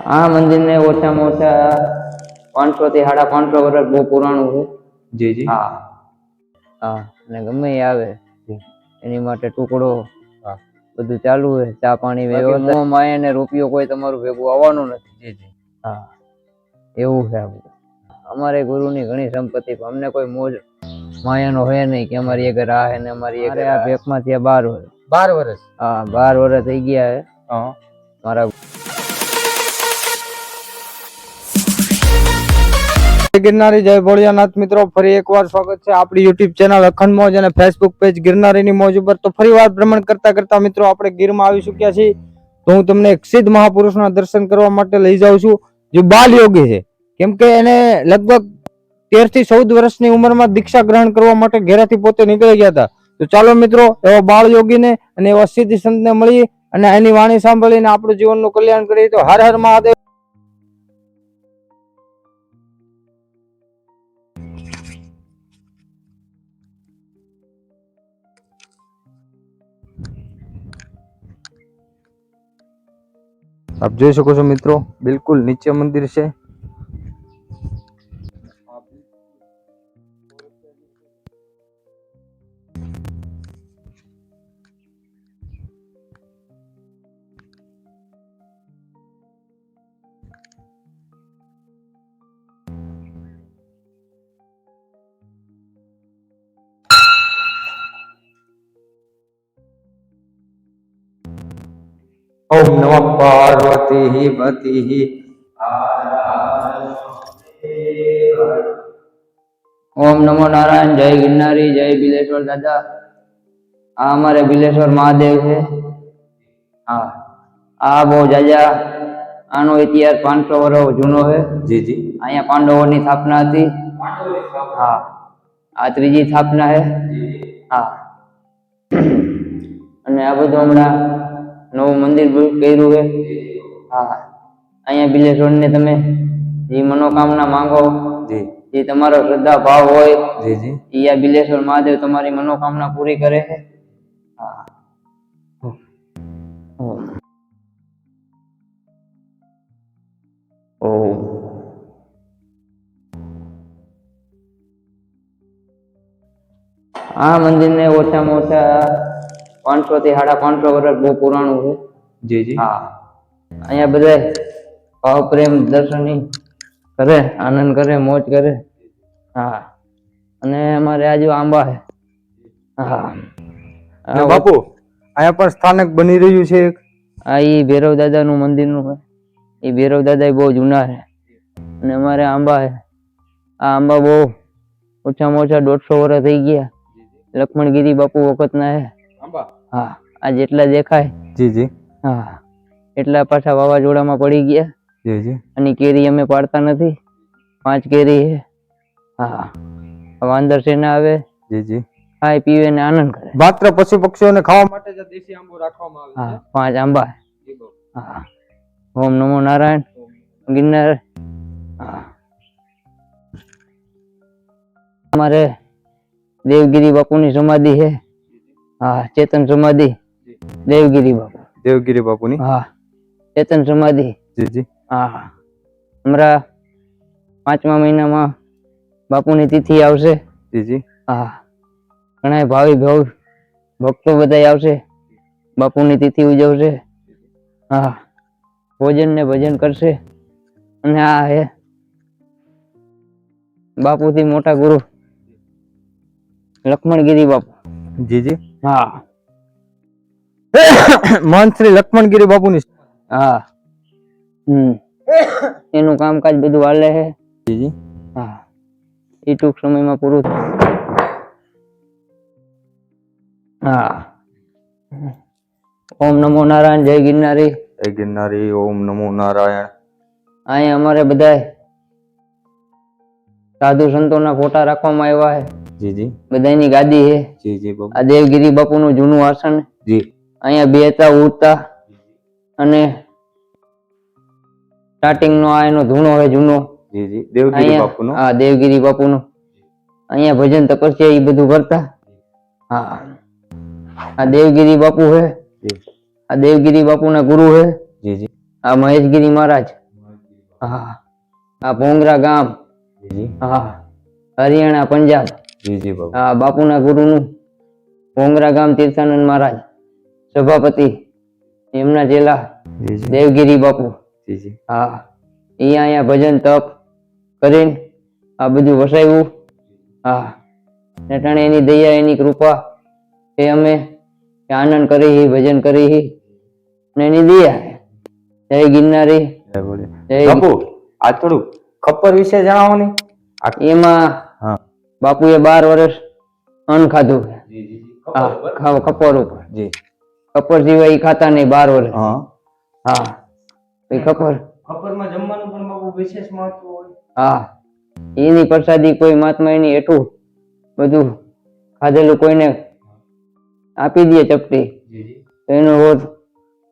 આ મંદિરને ઓછામાં ઓછા પાંચસો થી સાડા પાંચસો વર્ષ બહુ પુરાણું છે. જી જી. હા. હા અને ગમે એ આવે એની માટે ટુકડો બધું ચાલુ છે ચા પાણી વ્યવસ્થા. માયા ને રૂપિયો કોઈ તમારું ભેગું આવવાનું નથી. જી જી. હા. એવું છે આપણું. અમારે ગુરુની ઘણી સંપત્તિ પણ અમને કોઈ મોજ માયાનો હોય નહીં કે અમારી એક રાહ હે ને અમારી એક આ ભેખમાં ત્યાં બાર વર્ષ બાર વર્ષ. હા બાર વર્ષ થઈ ગયા હા. મારા ગિરનારી જય ભોળિયાનાથ મિત્રો, ફરી એકવાર સ્વાગત છે આપણી યુટ્યુબ ચેનલ અખંડ મોજ અને ફેસબુક પેજ ગિરનારીની મોજ ઉપર. તો ફરી વાર ભ્રમણ કરતા કરતા મિત્રો, આપણે ગીરમાં આવી ચૂક્યા છીએ. તો હું તમને એક સિદ્ધ મહાપુરુષના દર્શન કરવા માટે લઈ જાઉં છું, જે બાલ યોગી છે. કેમ કે એને લગભગ તેરથી ચૌદ વર્ષની ઉંમરમાં દીક્ષા ગ્રહણ કરવા માટે ઘેરાથી પોતે નીકળી ગયા હતા. તો ચાલો મિત્રો, એવા બાળ યોગીને અને એવા સિદ્ધ સંતને મળી અને એની વાણી સાંભળીને આપણું જીવનનું કલ્યાણ કરીએ. તો હર હર મહાદેવ. આપ જોઈ શકો છો મિત્રો બિલકુલ નીચે મંદિર છે. ઓમ नमः પાર્વતી पतिः। ઓમ નમો નારાયણ જય ગિરનારી જય બિલેશ્વર દાદા આ અમારે બિલેશ્વર મહાદેવ છે। હા। આ બહુ જાજા આનો ઇતિહાસ પાંચસો વર્ષ જૂનો છે। જી જી. અહીંયા પાંડવોની સ્થાપના હતી। હા। આ ત્રીજી સ્થાપના છે। હા. અને આ બધું હમણાં નવું મંદિર બી કર્યું છે. હા. અહીંયા બિલેશ્વરને તમે જે મનોકામના માંગો જી. જે તમારો શ્રદ્ધા ભાવ હોય જી જી. ઈ આ બિલેશ્વર મહાદેવ તમારી મનોકામના પૂરી કરે છે. હા. ઓમ. ઓમ. આ મંદિરને ઓછામાં ઓછા પાંચસો થી સાડા પાંચસો વર્ષ બહુ પુરાણું છે. જી જી. હા. અહીંયા બધે ભાવ પ્રેમ દર્શની કરે આનંદ કરે મોજ કરે. હા. અને અમારે આજુ આંબા છે. હા. બાપુ અહીંયા પણ સ્થાનક બની રહ્યું છે એક? આ એ ભૈરવ દાદા નું મંદિરનું છે. ઈ ભૈરવ દાદા બહુ જૂના છે. અને અમારે આંબા છે. આ આંબા બહુ ઓછામાં ઓછા દોઢસો વર્ષ થઈ ગયા. લક્ષ્મણગીરી બાપુ વખતના ના આંબા હા આ જેટલા દેખાય. જી જી. હા એટલા પાછા વાવાઝોડામાં પડી ગયા. જી જી. અને કેરી અમે પાડતા નથી. પાંચ કેરી છે. હા વાંદર સેના આવે? જી જી. ખાય પીવે ને આનંદ કરે. માત્ર પશુ પક્ષીઓને ખાવા માટે જ દેશી આંબો રાખવામાં આવે હા પાંચ આંબા. છે. હા. ઓમ નમો નારાયણ. ગિરનાર. હા. અમારે દેવગીરી બાપુની સમાધિ છે. હા ચેતન સમાધિ દેવગીરી બાપુ. દેવગીરી બાપુની? હા ચેતન સમાધિ જી જી. હા હમણાં પાંચમા મહિનામાં બાપુની તિથિ આવશે. જી જી. હા ઘણા ભાવિ ભાવ ભક્તો બધા આવશે. બાપુની તિથિ ઉજવશે. હા ભોજન ને ભજન કરશે. અને આ હે બાપુથી મોટા ગુરુ. લક્ષ્મણગીરી બાપુ. જી જી. હા મહંત શ્રી લક્ષ્મણગીરી બાપુની હા હમ એનું કામકાજ બધું હાલે છે જી જી હા એ ટૂંક સમયમાં પૂરું થશે હા ઓમ નમો નારાયણ જય ગિરનારી જય ગિરનારી ઓમ નમો નારાયણ અહીંયા અમારે બધાય સાધુ સંતોના ફોટા રાખવામાં આવ્યા છે જી જી. બધાની ગાદી છે જી જી બાપુ આ દેવગીરી બાપુનું જૂનું આસન જી. અહીંયા બેતા ઉડતા અને સ્ટાર્ટિંગ નો આ એનો ધૂણો હોય જૂનો. જી જી. દેવગીરી બાપુનો? હા દેવગીરી બાપુનો. અહીંયા ભજન તપસ્યા એ બધું કરતા. હા. આ દેવગીરી બાપુ છે આ દેવગીરી બાપુના ગુરુ છે જી જી. આ મહેશગીરી મહારાજ. હા. આ ભોંગરા ગામ. હા. હરિયાણા પંજાબ. જી જી બાપુ હા બાપુના ગુરુનું ભોંગરા ગામ તીર્થાનંદ મહારાજ સભાપતિ એમના ચેલા જી જી. દેવગીરી બાપુ. જી જી. હા અહીંયા અહીંયા ભજન તપ કરીને આ બધું વસાવ્યું. હા નટાણે એની દયા એની કૃપા એ અમે આનંદ કરી ભજન કરી. ને એની દયા. જય ગિરનારી. જય બાપુ આ થોડું ખપ્પર વિશે જણાવો ને. એમાં હા. બાપુએ બાર વર્ષ અન્ન ખાધું. હા ખાવ- કપોર ઉપર. જી. કપોર સિવાય ઈ ખાતા નહીં બાર વર્ષ. હા. હા. એ કપોર. ખપ્પરમાં જમવાનું પણ બાપુ વિશેષ મહત્વ હોય. હા. એની પ્રસાદી કોઈ મહાત્મા એની એટલું બધું ખાધેલું કોઈને આપી દે ચપટી. એનો રોજ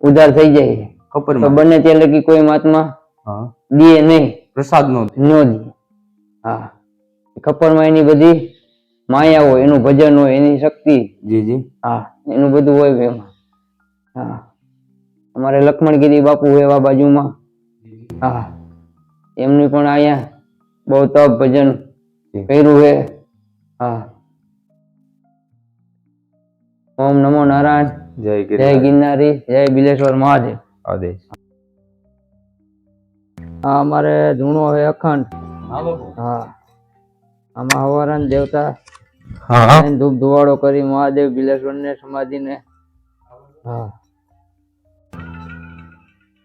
ઉધાર થઈ જાય. તો બને ત્યાં લગી કોઈ મહાત્મા હા. દે નહીં. પ્રસાદ નો નો દે. હા. કપરમાં એની બધી માયા હોય એનું ભજન હોય એની શક્તિ. જી જી. હા એનું બધું હોય એમાં. હા. અમારે લક્ષ્મણગીરી બાપુ એવા બાજુમાં. હા. એમની પણ અહીંયા બહુ તપ ભજન કર્યું છે. હા. ઓમ નમો નારાયણ. જય જય ગિરનારી. જય બિલેશ્વર મહાદેવ. આદેશ. હા અમારે ધૂણો છે અખંડ. હા હા. આમાં હવારાન દેવતા હા ધૂપ ધુવાડો કરી મહાદેવ બિલેશ્વર ને સમાધિને હા.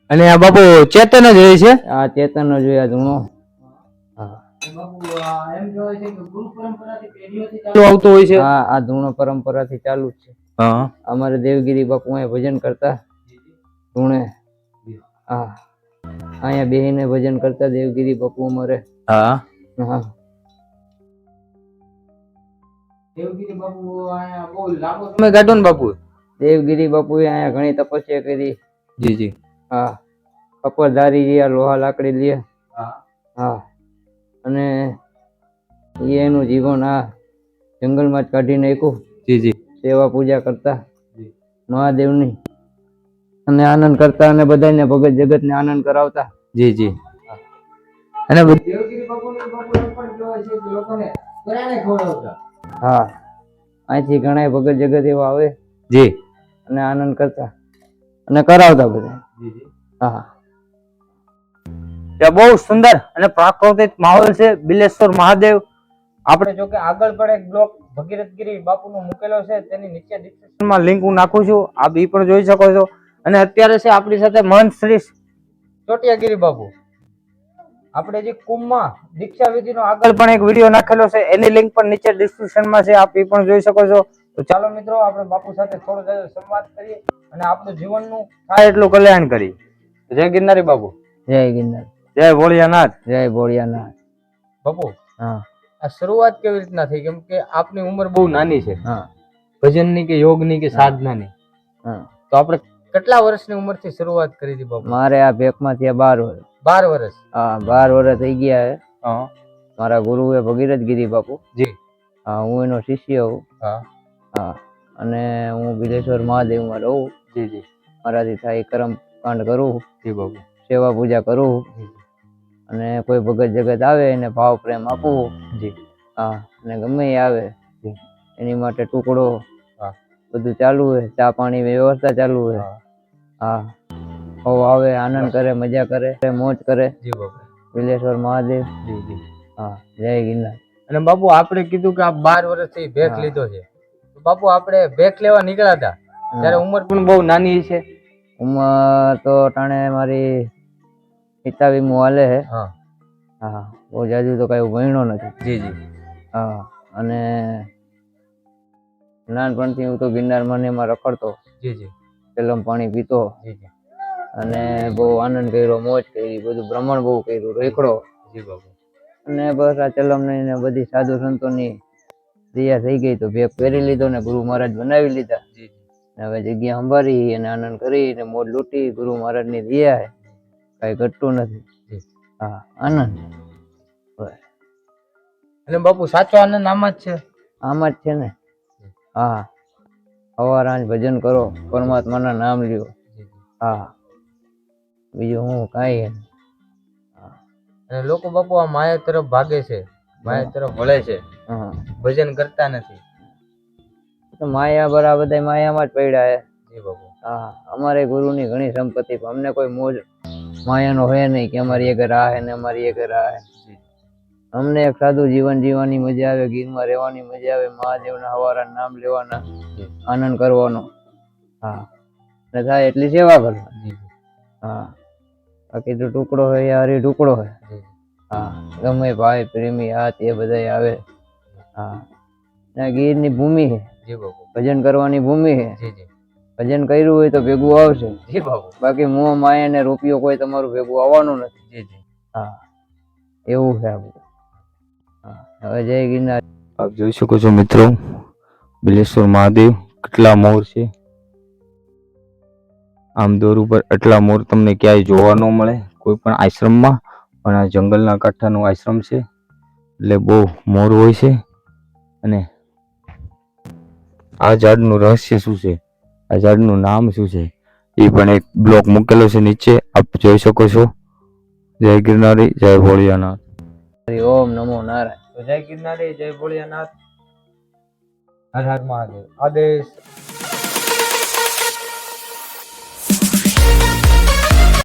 અને આ બાપુ ચેતન જ હોય છે? આ ચેતન જ હોય આ ધૂણો. આવતું હોય છે? હા આ ધૂણો પરંપરાથી ચાલુ જ છે. હા. અમારે દેવગીરી બાપુ અહીંયા ભજન કરતા. ધૂણે. હા. અહીંયા બેહીને ભજન કરતા દેવગીરી બાપુ અમારે. હા. હા. દેવગીરી બાપુ અહીંયા બહુ લાંબો સમય કાઢો ને બાપુ. દેવગીરી બાપુ અહીંયા ઘણી તપસ્યા કરી. જી જી. હા. કપરધારી રહ્યા લોહા લાકડી લે હા. હા. અને એ એનું જીવન આ જંગલમાં જ કાઢી નાખ્યું. જી જી. સેવા પૂજા કરતા. મહાદેવની. અને આનંદ કરતા અને બધાને ભગત જગતને આનંદ કરાવતા. જી જી. અને દેવગીરી બાપુ બાપુ પણ જોવા છે લોકોને ખવડાવતા. હા. અહીંથી ઘણા ભગત જગત એવા આવે જી. અને આનંદ કરતા અને કરાવતા બધા. જી જી. હા. ત્યાં બહુ સુંદર અને પ્રાકૃતિક માહોલ છે બિલેશ્વર મહાદેવ. આપણે જો કે આગળ પણ એક બ્લોક ભગીરથગીરી બાપુનો મૂકેલો છે તેની નીચે ડિસ્ક્રિપ્શનમાં લિંક હું નાખું છું. આપ બી પણ જોઈ શકો છો. અને અત્યારે છે આપણી સાથે મહંત શ્રી ચોટિયાગીરી બાપુ. આપણે જે કુંભમાં દીક્ષા વિધિનો આગળ પણ એક વીડિયો નાખેલો છે એની લિંક પણ નીચે ડિસ્ક્રિપ્શનમાં છે આપ એ પણ જોઈ શકો છો. તો ચાલો મિત્રો આપણે બાપુ સાથે થોડો થોડો સંવાદ કરીએ અને આપણું જીવનનું થાય એટલું કલ્યાણ કરીએ. જય ગિરનારી બાપુ. જય ગિરનાર. જય ભોળિયાનાથ. જય ભોળિયાનાથ. બાપુ હા. આ શરૂઆત કેવી રીતના થઈ? કેમ કે આપની ઉંમર બહુ નાની છે. હા. ભજનની કે યોગની કે સાધનાની? હા. તો આપણે કેટલા વર્ષની ઉંમરથી શરૂઆત કરી હતી બાપુ? મારે આ ભેકમાંથી આ બાર વર્ષ. બાર વર્ષ હા બાર વર્ષ થઈ ગયા છે. હા. મારા ગુરુ એ ભગીરથ ગીરી બાપુ. જી. હા હું એનો શિષ્ય હું હા. હા અને હું બિલેશ્વર મહાદેવમાં રહું. જી જી. મારાથી થાય કરમ કાંડ કરું. જી બાપુ. સેવા પૂજા કરું. અને કોઈ ભગત જગત આવે એને ભાવ પ્રેમ આપવું જી. હા અને ગમે એ આવે એની માટે ટુકડો બધું ચાલુ હોય. ચા પાણી વ્યવસ્થા ચાલુ હોય. હા. આવે આનંદ કરે મજા કરે મોજ કરે. જી બાપુ. વિલેશ્વર મહાદેવ. જી જી. હા જય ગિરનાર. અને બાપુ આપણે કીધું કે આ બાર વર્ષથી ભેખ લીધો છે. બાપુ આપણે ભેખ લેવા નીકળ્યા હતા. ત્યારે ઉંમર પણ બહુ નાની છે. ઉંમર તો ટાણે મારી પિતાવીમું હાલે છે હા. હા બહુ જાજુ તો કઈ ભણ્યો નથી. જી જી. હા અને નાનપણથી હું તો ગિરનાર મને એમાં રખડતો. જી જી. પેલમ પાણી પીતો. જી જી. અને બહુ આનંદ કર્યો મોજ કરી બધું ભ્રમણ બહુ કર્યું રેકડો અને બસ આ ચલમની ને બધી સાધુ સંતોની તૈયાર થઈ ગઈ તો ભેગ પહેરી લીધો ને ગુરુ મહારાજ બનાવી લીધા. ને હવે જગ્યા સંભાળી અને આનંદ કરી ને મોજ લૂંટી ગુરુ મહારાજની દયા હે. કઈ ઘટતું નથી. હા આનંદ. અને બાપુ સાચો આનંદ આમાં જ છે? આમ જ છે ને? હા. સવાર આંજ ભજન કરો પરમાત્માના નામ લ્યો. હા. બીજું હું કાંઈ અને લોકો બાપુ આ માયા તરફ ભાગે છે. માયા તરફ વળે છે. ભજન કરતા નથી. તો માયા બરાબર બધા માયામાં જ પડ્યા છે જી બાપુ. હા અમારે ગુરુની ઘણી સંપત્તિ અમને કોઈ મોજ માયાનો હોય નહીં કે અમારી એક રાહ હે ને અમારી એક રાહ હે. અમને એક સાદું જીવન જીવવાની મજા આવે ગીરમાં રહેવાની મજા આવે મહાદેવના હવારા નામ લેવાના આનંદ કરવાનો. હા. ને થાય એટલી સેવા કરવાની. હા. બાકી જો ટુકડો હોય યાર એ ટુકડો હોય. હા ગમે ભાઈ પ્રેમી આ તે બધા આવે. હા. ને ગીરની ભૂમિ છે ભજન કરવાની ભૂમિ છે ભજન કર્યું હોય તો ભેગું આવશે. જી બાપુ. બાકી મોહ માયા ને રૂપિયો કોઈ તમારું ભેગું આવવાનું નથી. જી જી. હા. એવું છે આપણું હા. હવે જય ગિરનાર. આપ જોઈ શકો છો મિત્રો બિલેશ્વર મહાદેવ કેટલા મોર છે. આમ દોર ઉપર એટલા મોર તમને ક્યાંય જોવા ન મળે, કોઈ પણ આશ્રમમાં. પણ આ જંગલના કાંઠાનો આશ્રમ છે, એટલે બહુ મોર હોય છે. અને આ ઝાડનું રહસ્ય શું છે? આ ઝાડનું નામ શું છે? એ પણ એક બ્લોક મૂકેલો છે નીચે, આપ જોઈ શકો છો. જય ગિરનારી, જય ભોળિયાનાથ. હરિ ઓમ નમો નારાયણ. જય ગિરનારી, જય ભોળિયાનાથ. હર હર મહાદેવ. આદેશ.